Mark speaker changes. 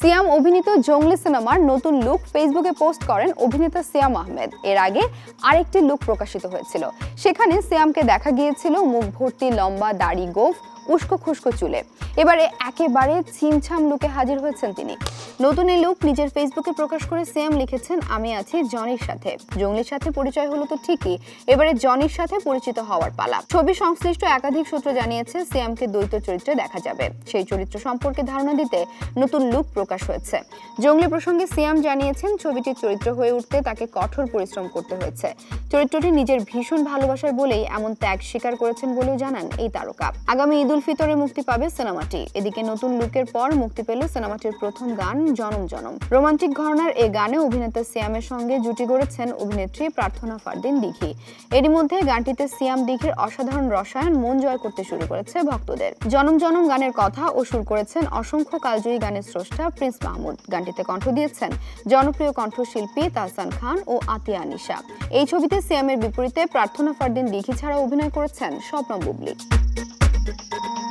Speaker 1: সিয়াম অভিনীত জঙ্গলি সিনেমার নতুন লুক ফেসবুকে পোস্ট করেন অভিনেতা সিয়াম আহমেদ। এর আগে আরেকটি লুক প্রকাশিত হয়েছিল। সেখানে সিয়ামকে দেখা গিয়েছিল মুখ ভর্তি লম্বা দাড়ি গোফ উস্কো খুস্কো চুলে। এবারে একেবারে ছিমছাম লুকে হাজির হয়েছেন তিনি। নতুন এই লুক নিজের ফেসবুকে প্রকাশ করে সিয়াম লিখেছেন, আমি আছি জনির সাথে। জঙ্গলির সাথে পরিচয় হলো তো ঠিকই। এবারে জনির সাথে পরিচিত হওয়ার পালা। ছবি সংশ্লিষ্ট একাধিক সূত্র জানিয়েছে সিয়ামকে দ্বৈত চরিত্রে দেখা যাবে। সেই চরিত্র সম্পর্কে ধারণা দিতে নতুন লুক প্রকাশ হয়েছে। জঙ্গলি প্রসঙ্গে সিয়াম জানিয়েছেন, ছবিটির চরিত্র হয়ে উঠতে তাকে কঠোর পরিশ্রম করতে হয়েছে। চরিত্রটি নিজের ভীষণ ভালোবাসার বলেই এমন ত্যাগ স্বীকার করেছেন বলেও জানান এই তারকা। আগামী ঈদ উল ফিতরে মুক্তি পাবে সিনেমাটি। এদিকে নতুন লুকের পর মুক্তি পেল সিনেমাটির প্রথম গান জনম জনম। রোমান্টিক ঘরনার এই গানে অভিনেতা সিয়ামের সঙ্গে জুটি গড়েছেন অভিনেত্রী প্রার্থনা ফারদিন দিঘি। এরই মধ্যে গানটিতে সিয়াম দিঘির অসাধারণ রসায়ন মন জয় করতে শুরু করেছে ভক্তদের। জনম জনম গানের কথা ও সুর করেছেন অসংখ্য কালজয়ী গানের স্রষ্টা প্রিন্স মাহমুদ। গানটিতে কণ্ঠ দিয়েছেন জনপ্রিয় কণ্ঠশিল্পী তাহসান খান ও আতিয়া আনিশা এই ছবিতে সিয়ামের বিপরীতে প্রার্থনা ফারদিন দিঘি ছাড়া অভিনয় করেছেন স্বপ্ন বুবলি। Thank you.